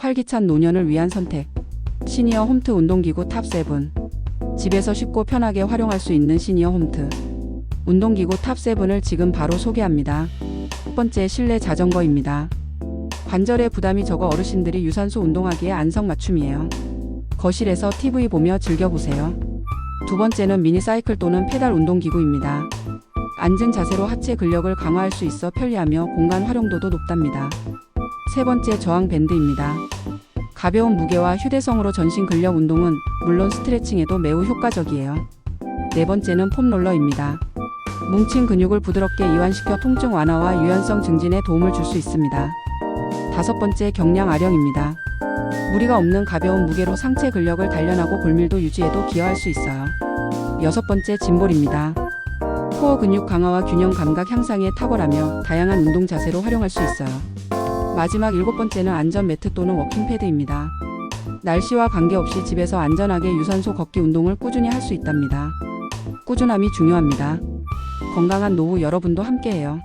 활기찬 노년을 위한 선택. 시니어 홈트 운동기구 탑7. 집에서 쉽고 편하게 활용할 수 있는 시니어 홈트. 운동기구 탑7을 지금 바로 소개합니다. 첫 번째 실내 자전거입니다. 관절에 부담이 적어 어르신들이 유산소 운동하기에 안성맞춤이에요. 거실에서 TV 보며 즐겨보세요. 두 번째는 미니 사이클 또는 페달 운동기구입니다. 앉은 자세로 하체 근력을 강화할 수 있어 편리하며 공간 활용도도 높답니다. 세 번째 저항 밴드입니다. 가벼운 무게와 휴대성으로 전신 근력 운동은 물론 스트레칭에도 매우 효과적이에요. 네 번째는 폼롤러입니다. 뭉친 근육을 부드럽게 이완시켜 통증 완화와 유연성 증진에 도움을 줄 수 있습니다. 다섯 번째 경량 아령입니다. 무리가 없는 가벼운 무게로 상체 근력을 단련하고 골밀도 유지에도 기여할 수 있어요. 여섯 번째 짐볼입니다. 코어 근육 강화와 균형 감각 향상에 탁월하며 다양한 운동 자세로 활용할 수 있어요. 마지막 일곱 번째는 안전 매트 또는 워킹 패드입니다. 날씨와 관계없이 집에서 안전하게 유산소 걷기 운동을 꾸준히 할 수 있답니다. 꾸준함이 중요합니다. 건강한 노후 여러분도 함께해요.